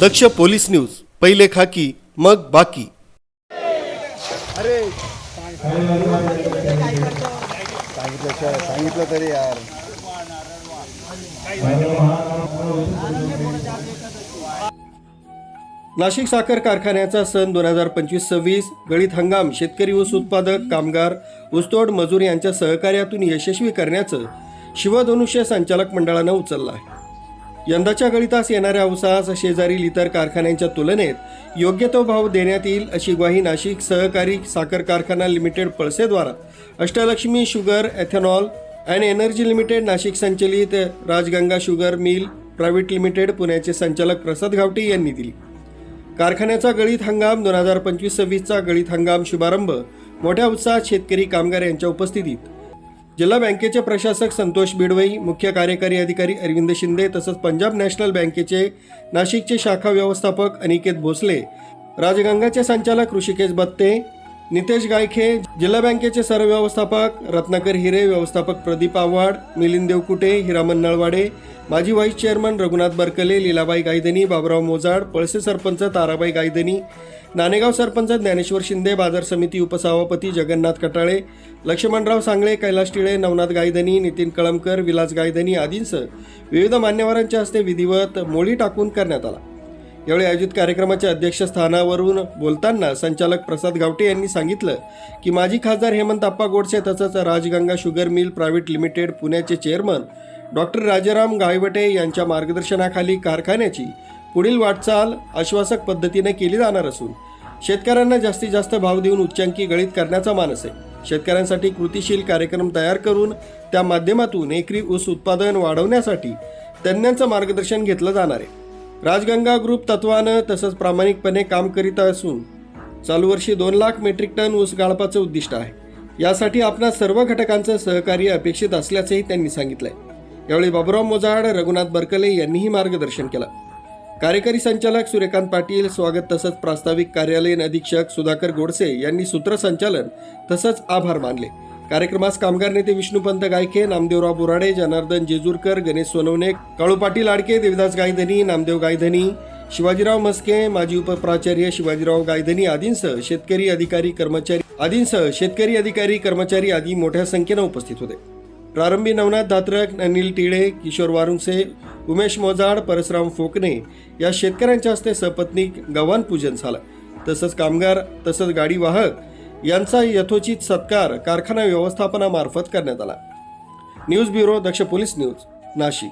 दक्ष police news पहिले खाकी मग बाकी. सांगितलं सांगितलं तरी यार. नाशिक साखर कारखान्याचा सन दोन हजार पंचवीस सव्वीस गळीत हंगाम शेतकरी ऊस उत्पादक कामगार ऊसतोड मजूर यांच्या सहकार्यातून यशस्वी करण्याचं शिवधनुष्य संचालक मंडळानं उचललं आहे. यंदाच्या गळितास येणाऱ्या उसास शेजारील इतर कारखान्यांच्या तुलनेत योग्य तो भाव देण्यात येईल अशी ग्वाही नाशिक सहकारी साखर कारखाना limited पळसेद्वारा Ashtalakshmi sugar ethanol and energy limited Nashik संचलित Rajganga sugar mill private limited पुण्याचे संचालक प्रसाद घावटे यांनी दिली. कारखान्याचा गळीत हंगाम दोन हजार पंचवीस सव्वीसचा गळीत हंगाम शुभारंभ मोठ्या उत्साहात शेतकरी कामगार यांच्या उपस्थितीत जिल्हा बँकेचे प्रशासक संतोष बिडवई मुख्य कार्यकारी अधिकारी अरविंद शिंदे तसंच पंजाब नॅशनल बँकेचे नाशिकचे शाखा व्यवस्थापक अनिकेत भोसले राजगंगाचे संचालक ऋषिकेश बत्ते नितेश गायखे जिल्हा बँकेचे सर्व व्यवस्थापक रत्नाकर हिरे व्यवस्थापक प्रदीप आव्हाड मिलिंद देवकुटे हिरामन नळवाडे माजी व्हाईस चेअरमन रघुनाथ बरकले लीलाबाई गायदनी बाबराव मोजाड पळसे सरपंच ताराबाई गायदनी नाणेगाव सरपंच ज्ञानेश्वर शिंदे बाजार समिती उपसभापती जगन्नाथ कटाळे लक्ष्मणराव सांगळे कैलास टिळे नवनाथ गायधनी नितीन कळमकर विलास गायधनी आदींसह विविध मान्यवरांच्या हस्ते विधिवत मोळी टाकून करण्यात आला. यावेळी आयोजित कार्यक्रमाच्या अध्यक्षस्थानावरून बोलताना संचालक प्रसाद गावटे यांनी सांगितलं की माजी खासदार हेमंत आप्पा गोडसे तसंच Rajganga sugar mill private limited पुण्याचे चेअरमन डॉक्टर राजाराम गायवटे यांच्या मार्गदर्शनाखाली कारखान्याची पुढील वाटचाल आश्वासक पद्धतीने केली जाणार असून शेतकऱ्यांना जास्तीत जास्त भाव देऊन उच्चांकी गळीत करण्याचा मानस आहे. शेतकऱ्यांसाठी कृतीशील कार्यक्रम तयार करून त्या माध्यमातून एकरी ऊस उत्पादन वाढवण्यासाठी तज्ज्ञांचं मार्गदर्शन घेतलं जाणार आहे. राजगंगा ग्रुप तत्वानं तसंच प्रामाणिकपणे काम करीत असून चालू वर्षी दोन लाख मेट्रिक टन ऊस गाळपाचं उद्दिष्ट आहे. यासाठी आपणा सर्व घटकांचं सहकार्य अपेक्षित असल्याचंही त्यांनी सांगितलंय. यावेळी बाबुराव मोजाड रघुनाथ बरकले यांनीही मार्गदर्शन केलं. कार्यकारी संचालक सूर्यकांत पाटील स्वागत तसंच प्रास्ताविक कार्यालयीन अधीक्षक सुधाकर गोडसे यांनी सूत्रसंचालन तसंच आभार मानले. कार्यक्रमास कामगार नेते विष्णुपंत गायके नामदेवराव बोराडे जनार्दन जेजूरकर गणेश सोनवणे काळू पाटील आडके देवदास गायधनी नामदेव गायधनी शिवाजीराव मस्के माजी उपप्राचार्य शिवाजीराव गायधनी आदींसह शेतकरी अधिकारी कर्मचारी आदींसह शेतकरी अधिकारी कर्मचारी आदी मोठ्या संख्येनं उपस्थित होते. प्रारंभी नवनाथ दात्रक अनिल टिळे किशोर वारुंसे उमेश मोजाड परसराम फोकणे या शेतकऱ्यांच्या हस्ते सपत्नीक गव्हाण पूजन झालं. तसंच कामगार तसंच गाडी वाहक यांचा यथोचित सत्कार कारखाना व्यवस्थापनामार्फत करण्यात आला. News bureau Daksh police news Nashik.